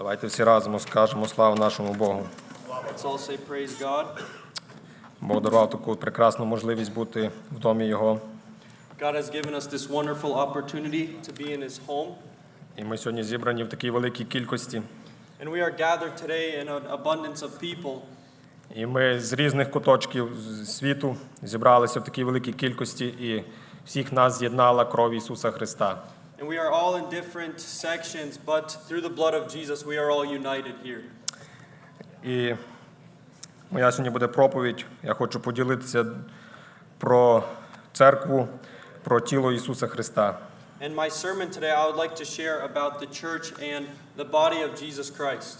Давайте всі разом скажемо славу нашому Богу. Бог дарував таку прекрасну можливість бути в домі Його. God has given us this wonderful opportunity to be in His home. І ми сьогодні зібрані в такій великій кількості. And we are gathered today in an abundance of people. І ми з різних куточків світу зібралися в такій великій кількості, і всіх нас з'єднала кров Ісуса Христа. And we are all in different sections, but through the blood of Jesus, we are all united here. І моя сьогодні буде проповідь. Я хочу поділитися про церкву, про тіло Ісуса Христа. And my sermon today, I would like to share about the church and the body of Jesus Christ.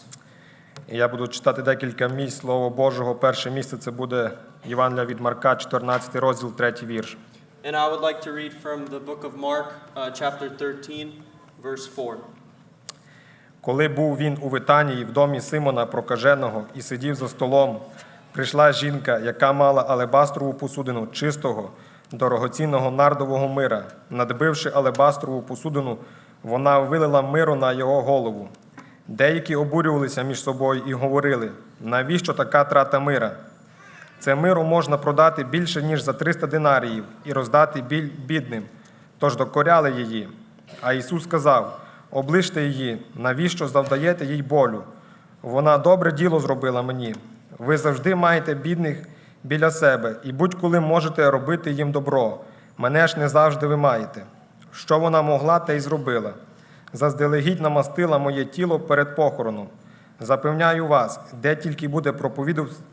Я буду читати декілька місць Слова Божого. Перше місце це буде Євангелія від Марка, 14 розділ, 3 вірш. And I would like to read from the book of Mark, uh, chapter 13, verse 4. Коли був він у Витанії в домі Симона Прокаженого і сидів за столом, прийшла жінка, яка мала алебастрову посудину чистого, дорогоцінного нардового мира. Надбивши алебастрову посудину, вона вилила миру на його голову. Деякі обурювалися між собою і говорили: навіщо така трата мира? Це миру можна продати більше, ніж за 300 динаріїв, і роздати біль бідним. Тож докоряли її. А Ісус сказав: оближте її, навіщо завдаєте їй болю? Вона добре діло зробила мені. Ви завжди маєте бідних біля себе, і будь-коли можете робити їм добро. Мене ж не завжди ви маєте. Що вона могла, те й зробила. Заздалегідь намастила моє тіло перед похороном. Запевняю вас, де тільки буде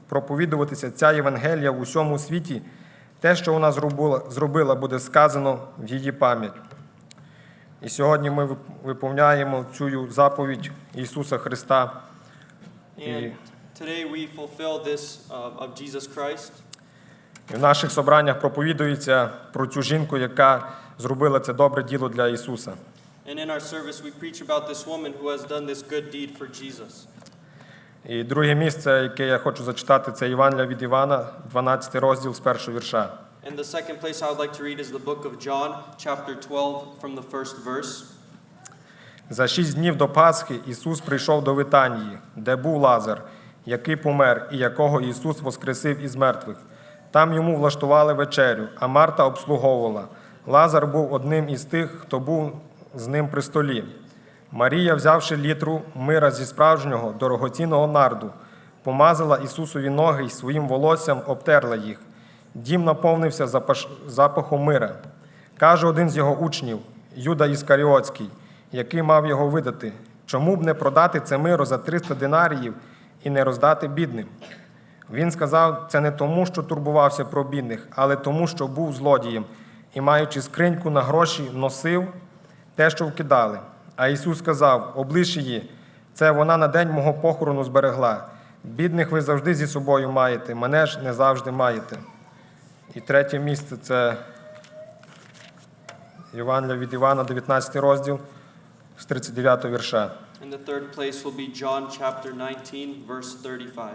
проповідуватися ця Євангелія в усьому світі, те, що вона зробила, буде сказано в її пам'ять. І сьогодні ми виповняємо цю заповідь Ісуса Христа. Uh. І в наших собраннях проповідується про цю жінку, яка зробила це добре діло для Ісуса. And in our service, we preach about this woman who has done this good deed for Jesus. І друге місце, яке я хочу зачитати, це Євангелія від Івана, 12 розділ з першого вірша. And the second place I would like to read is the book of John, chapter 12, from the first verse. За шість днів до Пасхи Ісус прийшов до Витанії, де був Лазар, який помер, і якого Ісус воскресив із мертвих. Там йому влаштували вечерю, а Марта обслуговувала. Лазар був одним із тих, хто був з ним при столі. Марія, взявши літру мира зі справжнього дорогоцінного нарду, помазала Ісусові ноги і своїм волоссям обтерла їх. Дім наповнився запахом мира. Каже один з його учнів, Юда Іскаріотський, який мав його видати, чому б не продати це миро за 300 динаріїв і не роздати бідним? Він сказав це не тому, що турбувався про бідних, але тому, що був злодієм і, маючи скриньку на гроші, носив те, що вкидали. А Ісус сказав: облиш її, це вона на день мого похорону зберегла. Бідних ви завжди зі собою маєте, мене ж не завжди маєте. І третє місце це Євангелія від Івана, 19 розділ з 39 вірша. And the third place will be John, chapter 19, verse 35.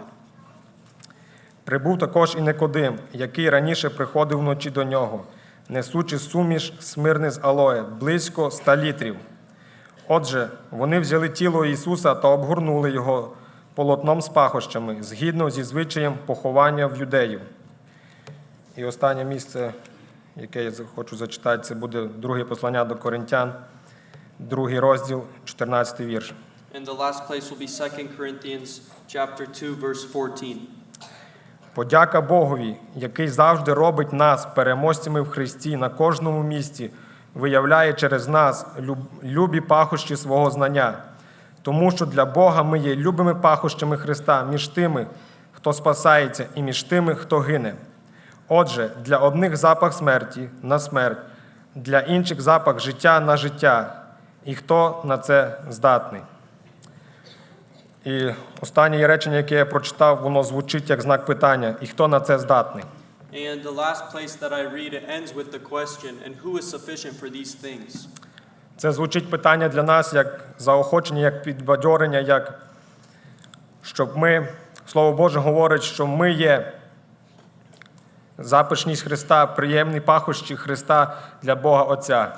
Прибув також і Никодим, який раніше приходив вночі до нього, несучи суміш смирни з алоє, близько ста літрів. Отже, вони взяли тіло Ісуса та обгорнули його полотном з пахощами, згідно зі звичаєм поховання в юдею. І останнє місце, яке я хочу зачитати, це буде друге послання до Коринтян, другий розділ, 14 вірш. And the last place will be 2 Corinthians, chapter 2, verse 14. Подяка Богові, який завжди робить нас переможцями в Христі на кожному місці, виявляє через нас любі пахощі свого знання. Тому що для Бога ми є любими пахощами Христа між тими, хто спасається, і між тими, хто гине. Отже, для одних запах смерті на смерть, для інших запах життя на життя. І хто на це здатний? І останнє речення, яке я прочитав, воно звучить як знак питання. І хто на це здатний? And the last place that I read, it ends with the question, and who is sufficient for these things? Це звучить питання для нас як заохочення, як підбадьорення, як щоб ми, Слово Боже говорить, що ми є запишність Христа, приємні пахощі Христа для Бога Отця.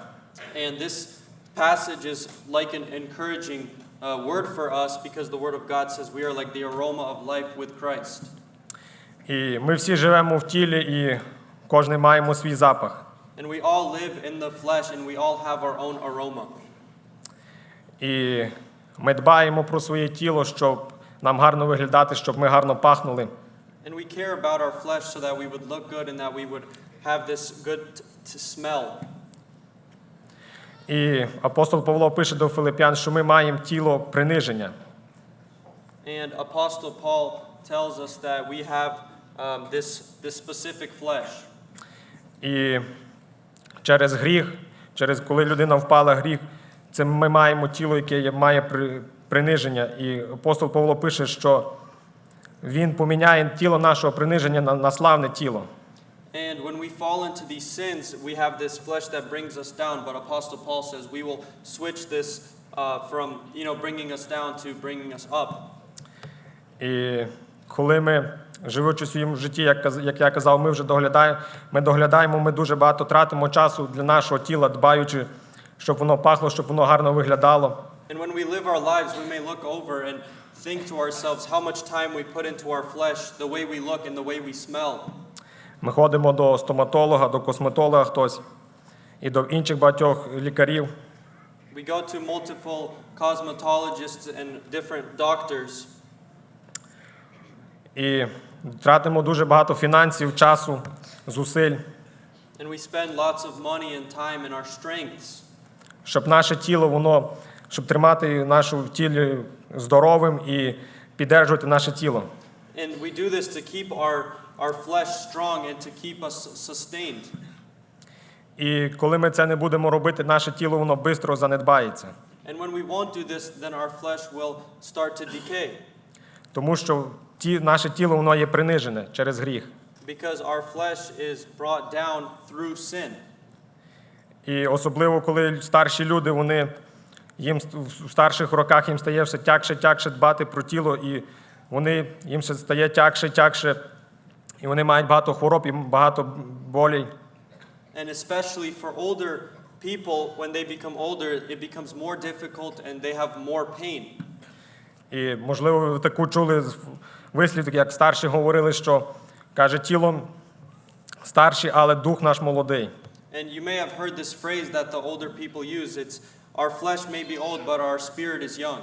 And this passage is like an encouraging uh, word for us because the word of God says we are like the aroma of life with Christ. І ми всі живемо в тілі, і кожен маємо свій запах. And we all live in the flesh and we all have our own aroma. І ми дбаємо про своє тіло, щоб нам гарно виглядати, щоб ми гарно пахнули. And we care about our flesh so that we would look good and that we would have this good to smell. І апостол Павло пише до Филип'ян, що ми маємо тіло приниження. And Apostle Paul tells us that we have um, this, this specific flesh. І через гріх, через коли людина впала в гріх, це ми маємо тіло, яке має при- приниження. І апостол Павло пише, що він поміняє тіло нашого приниження на, на славне тіло. And when we fall into these sins, we have this flesh that brings us down. But Apostle Paul says we will switch this uh, from you know bringing us down to bringing us up. І коли ми, живучи в своєму житті, як, як я казав, ми вже доглядаємо, ми доглядаємо, ми дуже багато тратимо часу для нашого тіла, дбаючи, щоб воно пахло, щоб воно гарно виглядало. And when we live our lives, we may look over and think to ourselves how much time we put into our flesh, the way we look and the way we smell. Ми ходимо до стоматолога, до косметолога хтось і до інших багатьох лікарів. We go to multiple cosmetologists and different doctors, І тратимо дуже багато фінансів, часу, зусиль, and we spend lots of money and time in our strengths. щоб наше тіло, воно, щоб тримати наше тіло здоровим і піддержувати наше тіло. And we do this to keep our, our flesh strong and to keep us sustained. І коли ми це не будемо робити, наше тіло воно швидко занедбається. And when we won't do this, then our flesh will start to decay Тому що ті, наше тіло воно є принижене через гріх. because our flesh is brought down through sin. І особливо, коли старші люди, вони їм в старших роках їм стає все тягше, тягше дбати про тіло, і вони їм ще стає тягше, тягше, і вони мають багато хвороб і багато болей. And especially for older people, when they become older, it becomes more difficult and they have more pain. І, можливо, ви таку чули вислів, як старші говорили, що каже, тіло старші, але дух наш молодий. And you may have heard this phrase that the older people use it's, our flesh may be old, but our spirit is young.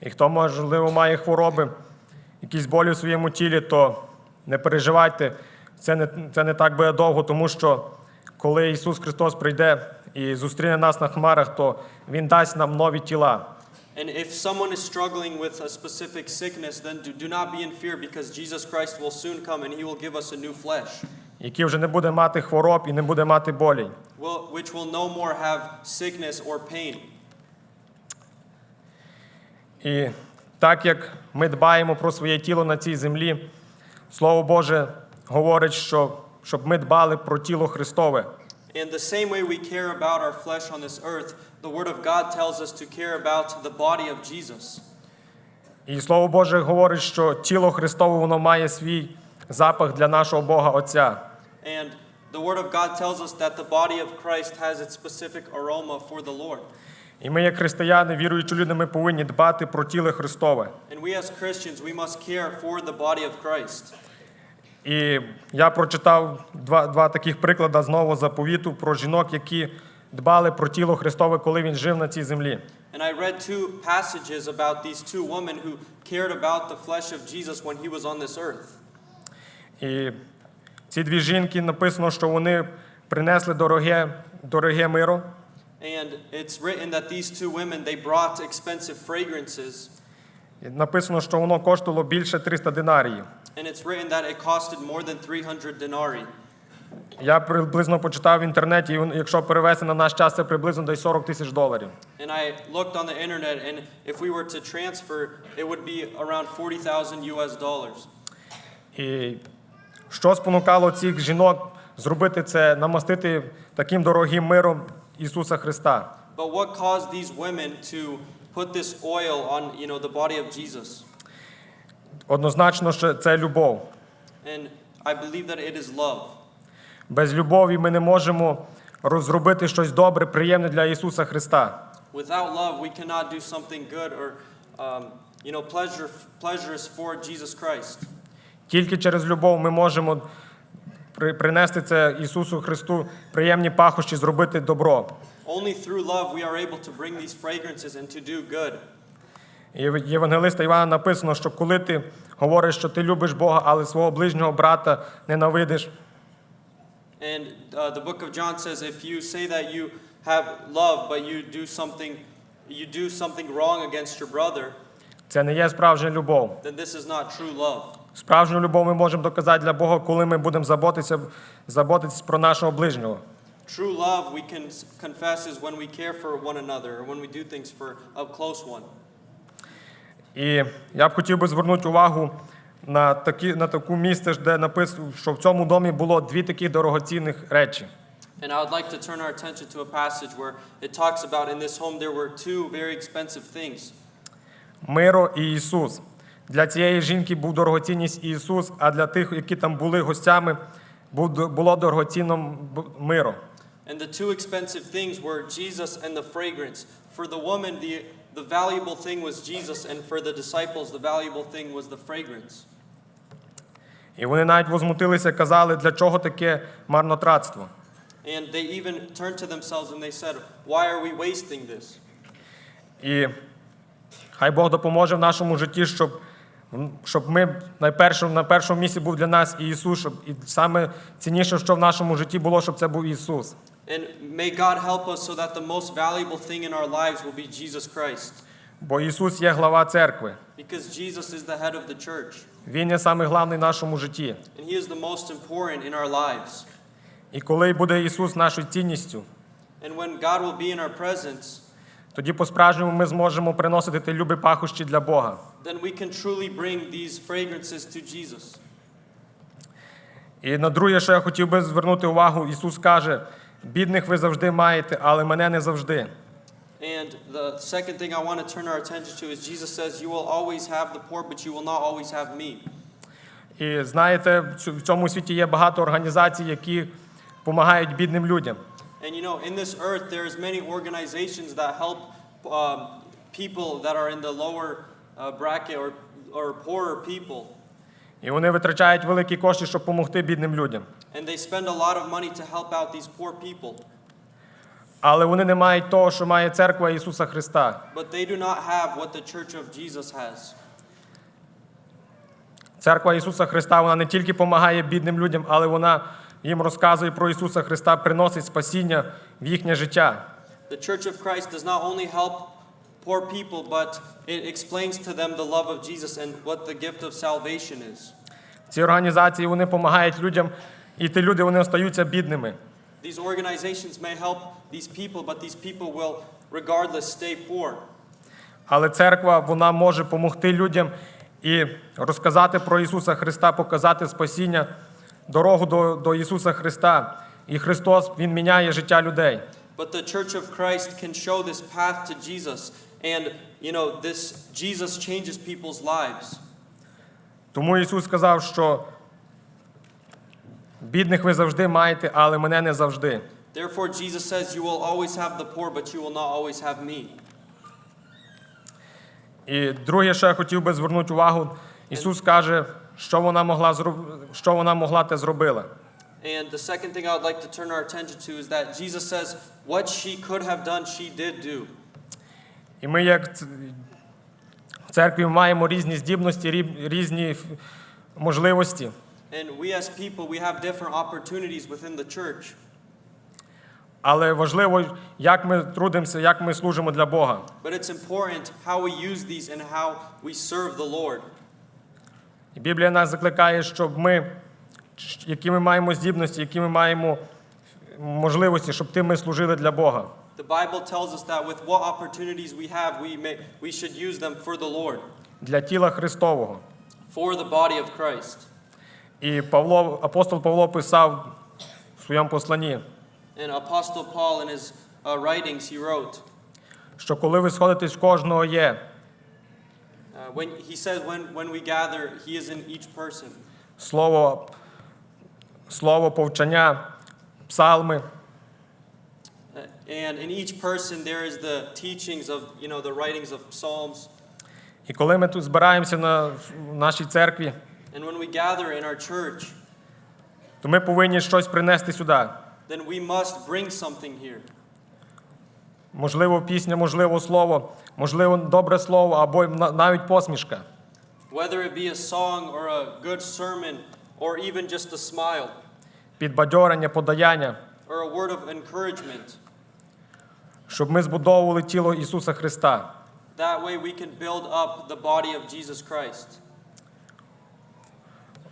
І хто, можливо, має хвороби, якісь болі в своєму тілі, то не переживайте, це не, це не так буде довго, тому що коли Ісус Христос прийде і зустріне нас на хмарах, то Він дасть нам нові тіла. And if someone is struggling with a specific sickness, then do, do not be in fear because Jesus Christ will soon come and he will give us a new flesh, Які вже не буде мати хвороб і не буде мати болей. will, which will no more have sickness or pain. І так як ми дбаємо про своє тіло на цій землі, Слово Боже говорить, що щоб ми дбали про тіло Христове. In the same way we care about our flesh on this earth, the Word of God tells us to care about the body of Jesus. І Слово Боже говорить, що тіло Христове воно має свій запах для нашого Бога Отця. And the Word of God tells us that the body of Christ has its specific aroma for the Lord. І ми, як християни, віруючі люди, ми повинні дбати про тіло Христове. And we as Christians, we must care for the body of Christ. І я прочитав два, два таких приклади з нового заповіту про жінок, які дбали про тіло Христове, коли він жив на цій землі. And I read two passages about these two women who cared about the flesh of Jesus when he was on this earth. І ці дві жінки написано, що вони принесли дороге, дороге миро, And it's written that these two women, they brought expensive fragrances. Написано, що воно коштувало більше 300 динаріїв. And it's written that it costed more than 300 denarii. Я приблизно почитав в інтернеті, і якщо перевести на наш час, це приблизно десь 40 тисяч доларів. And I looked on the internet, and if we were to transfer, it would be around 40,000 US dollars. І що спонукало цих жінок зробити це, намастити таким дорогим миром Ісуса Христа? But what caused these women to put this oil on, you know, the body of Jesus? Однозначно, що це любов. And I believe that it is love. Без любові ми не можемо розробити щось добре, приємне для Ісуса Христа. Without love, we cannot do something good or, um, you know, pleasure, pleasures for Jesus Christ. Тільки через любов ми можемо принести це Ісусу Христу приємні пахощі, зробити добро. Only through love we are able to bring these fragrances and to do good. І в Євангелиста Івана написано, що коли ти говориш, що ти любиш Бога, але свого ближнього брата ненавидиш, And uh, the book of John says, if you say that you have love, but you do something, you do something wrong against your brother, це не є справжня любов. then this is not true love. Справжню любов ми можемо доказати для Бога, коли ми будемо заботитися, заботитися про нашого ближнього. True love we can confess is when we care for one another or when we do things for a close one. І я б хотів би звернути увагу на, такі, на таку місце, де написано, що в цьому домі було дві такі дорогоцінних речі. And I would like to turn our attention to a passage where it talks about in this home there were two very expensive things. Миро і Ісус. Для цієї жінки був дорогоцінність Ісус, а для тих, які там були гостями, було дорогоцінно б- миро. And the two expensive things were Jesus and the fragrance. For the woman, the, the valuable thing was Jesus, and for the disciples, the valuable thing was the fragrance. І вони навіть возмутилися, казали, для чого таке марнотратство. And they even turned to themselves and they said, Why are we wasting this? І хай Бог допоможе в нашому житті, щоб, щоб ми найперше, на першому місці був для нас і Ісус, щоб і саме цінніше, що в нашому житті було, щоб це був Ісус. And may God help us so that the most valuable thing in our lives will be Jesus Christ. Бо Ісус є глава церкви. Because Jesus is the head of the church. Він є саме головний в нашому житті. And He is the most important in our lives. І коли буде Ісус нашою цінністю, And when God will be in our presence, тоді по-справжньому ми зможемо приносити ті любі пахощі для Бога. then we can truly bring these fragrances to Jesus. І на друге, що я хотів би звернути увагу, Ісус каже: бідних ви завжди маєте, але мене не завжди. And the second thing I want to turn our attention to is Jesus says, You will always have the poor, but you will not always have me. І знаєте, в цьому світі є багато організацій, які допомагають бідним людям. And you know, in this earth, there's many organizations that help um, people that are in the lower uh, bracket or, or poorer people. І вони витрачають великі кошти, щоб допомогти бідним людям. And they spend a lot of money to help out these poor people. Але вони не мають того, що має церква Ісуса Христа. But they do not have what the church of Jesus has. Церква Ісуса Христа вона не тільки допомагає бідним людям, але вона їм розказує про Ісуса Христа, приносить спасіння в їхнє життя. The church of Christ does not only help poor people, but it explains to them the love of Jesus and what the gift of salvation is. Ці організації вони допомагають людям, і ті люди вони остаються бідними. These organizations may help these people, but these people will regardless stay poor. Але церква вона може допомогти людям і розказати про Ісуса Христа, показати спасіння, дорогу до, до Ісуса Христа. І Христос Він міняє життя людей. But the church of Christ can show this path to Jesus. And, you know, this Jesus changes people's lives. Тому Ісус сказав, що бідних ви завжди маєте, але мене не завжди. Therefore, Jesus says, You will always have the poor, but you will not always have me. І друге, що я хотів би звернути увагу, Ісус каже, що вона могла що вона могла те зробила. And the second thing I would like to turn our attention to is that Jesus says, What she could have done, she did do. І ми, як в церкві, маємо різні здібності, різні можливості. And we as people, we have different opportunities within the church. Але важливо, як ми трудимося, як ми служимо для Бога. But it's important how we use these and how we serve the Lord. І Біблія нас закликає, щоб ми, які ми маємо здібності, які ми маємо можливості, щоб тим ми служили для Бога. The Bible tells us that with what opportunities we have, we, may, we should use them for the Lord, Для тіла Христового. for the body of Christ. І Павло, апостол Павло писав в своєму посланні, And Apostle Paul, in his uh, writings, he wrote, що коли ви сходитесь, кожного є uh, when, he says, when, when we gather, he is in each person. слово, слово повчання, псалми, Uh, And in each person, there is the teachings of, you know, the writings of Psalms. І коли ми тут збираємося на в нашій церкві, And when we gather in our church, то ми повинні щось принести сюди. then we must bring something here. Можливо, пісня, можливо, слово, можливо, добре слово або на- навіть посмішка. Whether it be a song or a good sermon or even just a smile підбадьорення, подаяння, or a word of encouragement. щоб ми збудовували тіло Ісуса Христа. That way we can build up the body of Jesus Christ.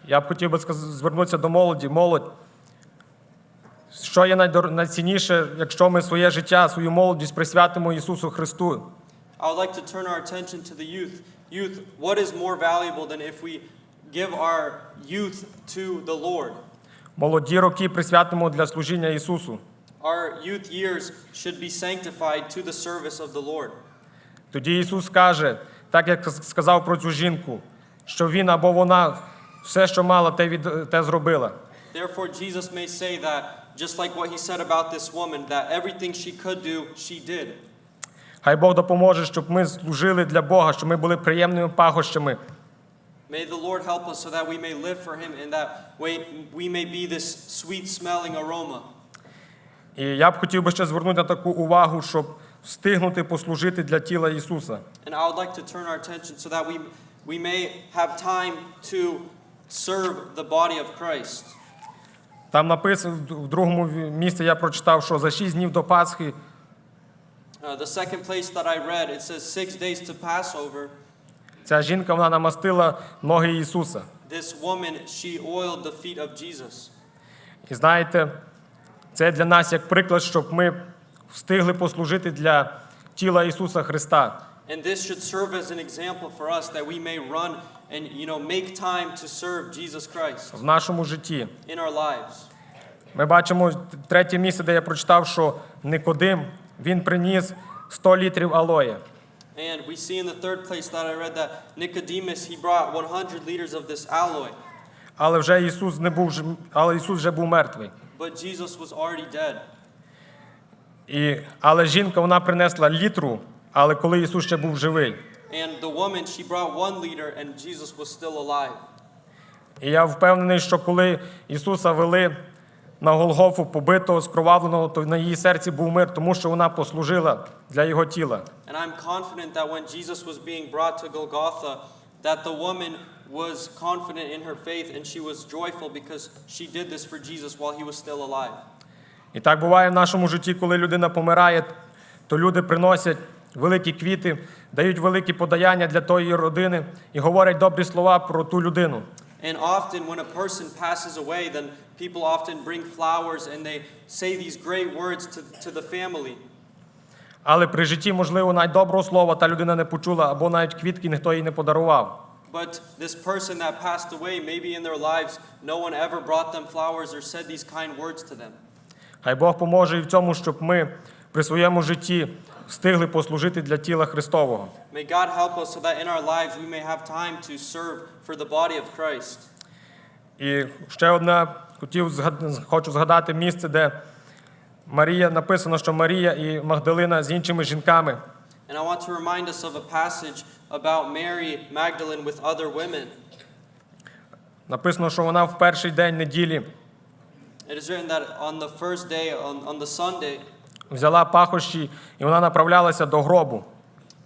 Я б хотів би звернутися до молоді. Молодь, що є найцінніше, якщо ми своє життя, свою молодість присвятимо Ісусу Христу? I would like to turn our attention to the youth. Youth, what is more valuable than if we give our youth to the Lord? Молоді роки присвятимо для служіння Ісусу. Our youth years should be sanctified to the service of the Lord. Тоді Ісус каже, так як сказав про цю жінку, що Він або вона все, що мала, те, від, те зробила. Therefore, Jesus may say that, just like what he said about this woman, that everything she could do, she did. Хай Бог допоможе, щоб ми служили для Бога, щоб ми були приємними пахощами, May the Lord help us so that we may live for him, and that way we may be this sweet smelling aroma. І я б хотів би ще звернути на таку увагу, щоб встигнути послужити для тіла Ісуса. And I would like to turn our attention so that we, we may have time to serve the body of Christ. Там написано в другому місці я прочитав, що за шість днів до Пасхи Uh, the second place that I read, it says six days to Passover. ця жінка вона намастила ноги Ісуса. This woman, she oiled the feet of Jesus. І знаєте, це для нас як приклад, щоб ми встигли послужити для тіла Ісуса Христа. And this should serve as an example for us that we may run and you know make time to serve Jesus Christ в нашому житті. in our lives. Ми бачимо третє місце, де я прочитав, що Никодим він приніс 100 літрів алоє. And we see in the third place that I read that Nicodemus he brought 100 liters of this alloy, Але вже Ісус не був ж- але Ісус вже був мертвий. but Jesus was already dead. І, але жінка вона принесла літру, але коли Ісус ще був живий. And the woman she brought 1 liter and Jesus was still alive. І я впевнений, що коли Ісуса вели на Голгофу побитого, скровавленого, то на її серці був мир, тому що вона послужила для його тіла. And I'm confident that when Jesus was being brought to Golgotha that the woman was confident in her faith and she was joyful because she did this for Jesus while he was still alive. І так буває в нашому житті, коли людина помирає, то люди приносять великі квіти, дають великі подаяння для тої родини і говорять добрі слова про ту людину. And often when a person passes away, then people often bring flowers and they say these great words to, to the family. Але при житті, можливо, навіть доброго слова та людина не почула, або навіть квітки ніхто їй не подарував. But this person that passed away, maybe in their lives, no one ever brought them flowers or said these kind words to them. Хай Бог поможе і в цьому, щоб ми при своєму житті встигли послужити для тіла Христового. May God help us so that in our lives we may have time to serve for the body of Christ. І ще одне хотів хочу згадати місце, де Марія написано, що Марія і Магдалина з іншими жінками And I want to remind us of a passage about Mary Magdalene with other women. написано, що вона в перший день неділі It is written that on the first day, on, on the Sunday, взяла пахощі і вона направлялася до гробу,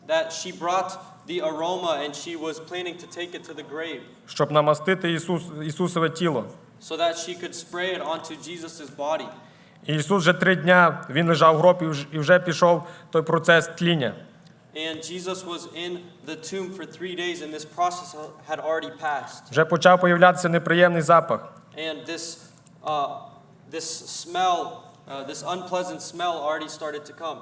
that she brought the aroma and she was planning to take it to the grave щоб намастити Ісус, Ісусове тіло. so that she could spray it onto Jesus' body. І Ісус вже три дня він лежав в гробі і вже пішов той процес тління. And Jesus was in the tomb for three days, and this process had already passed. Вже почав появлятися неприємний запах. And this, uh, this smell, uh, this unpleasant smell already started to come.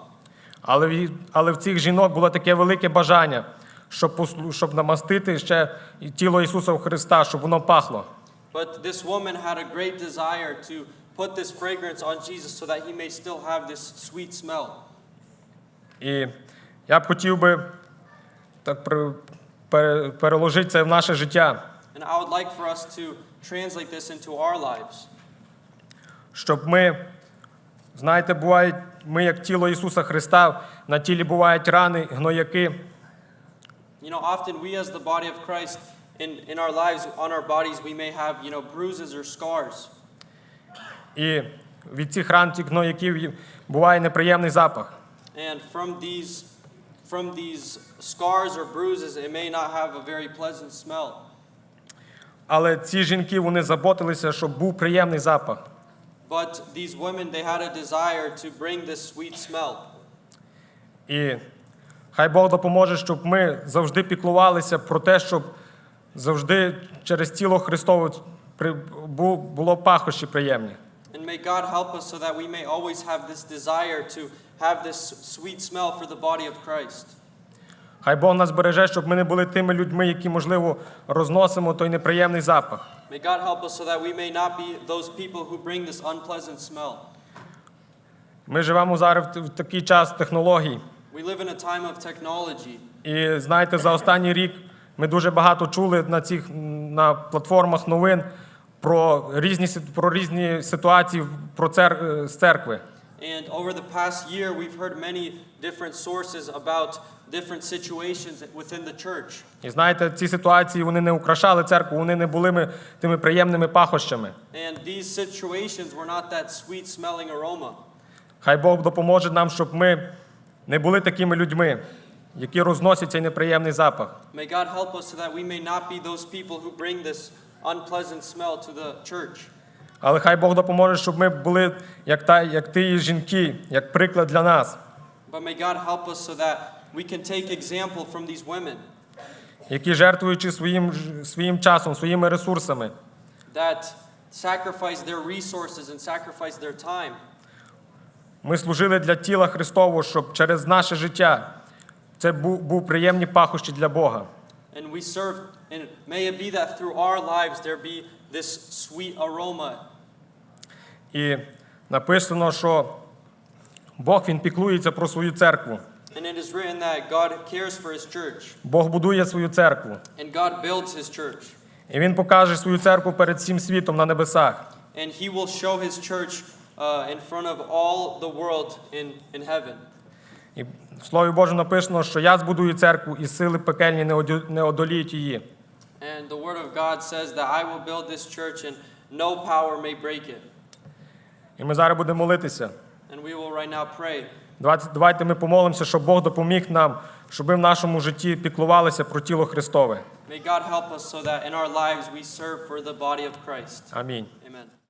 Але, в- але в цих жінок було таке велике бажання, щоб, послу- щоб намастити ще і тіло Ісуса Христа, щоб воно пахло. But this woman had a great desire to put this fragrance on Jesus so that he may still have this sweet smell. І я б хотів би так при- пере- переложити це в наше життя, And I would like for us to translate this into our lives. щоб ми, знаєте, бувають ми, як тіло Ісуса Христа, на тілі бувають рани, гнояки. You know, often we as the body of Christ in, in our lives, on our bodies, we may have, you know, bruises or scars. І від цих ран, цих гнояків буває неприємний запах. And from these, from these scars or bruises, it may not have a very pleasant smell. Але ці жінки вони заботилися, щоб був приємний запах. But these women, they had a desire to bring this sweet smell. І хай Бог допоможе, щоб ми завжди піклувалися про те, щоб завжди через тіло Христове було пахощі приємні. And may God help us so that we may always have this desire to have this sweet smell for the body of Christ. Хай Бог нас береже, щоб ми не були тими людьми, які, можливо, розносимо той неприємний запах. May God help us so that we may not be those people who bring this unpleasant smell. Ми живемо зараз в такий час технологій. We live in a time of technology. І знаєте, за останній рік ми дуже багато чули на цих на платформах новин про різні про різні ситуації про цер, е, з церкви. And over the past year, we've heard many different sources about different situations within the church. І знаєте, ці ситуації вони не украшали церкву, вони не були ми тими приємними пахощами. And these situations were not that sweet smelling aroma. Хай Бог допоможе нам, щоб ми не були такими людьми, які розносять цей неприємний запах. May God help us so that we may not be those people who bring this unpleasant smell to the church. Але хай Бог допоможе, щоб ми були як та як ті жінки, як приклад для нас, But may God help us so that we can take example from these women які жертвуючи своїм своїм часом, своїми ресурсами, that sacrifice their resources and sacrifice their time. ми служили для тіла Христового, щоб через наше життя це був, був приємні пахощі для Бога. And we serve, and may it be that through our lives there be this sweet aroma. І написано, що Бог він піклується про свою церкву. Is written that God cares for his church, Бог будує свою церкву. and God builds his church. І він покаже свою церкву перед всім світом на небесах. And he will show his church uh, in front of all the world in, in heaven. І в Слові Божому написано, що я збудую церкву, і сили пекельні не одю- не одоліють її. And the word of God says that I will build this church and no power may break it. І ми зараз будемо молитися. And we will right now pray. Давайте, ми помолимося, щоб Бог допоміг нам, щоб ми в нашому житті піклувалися про тіло Христове. May God help us so that in our lives we serve for the body of Christ. Амінь. Amen.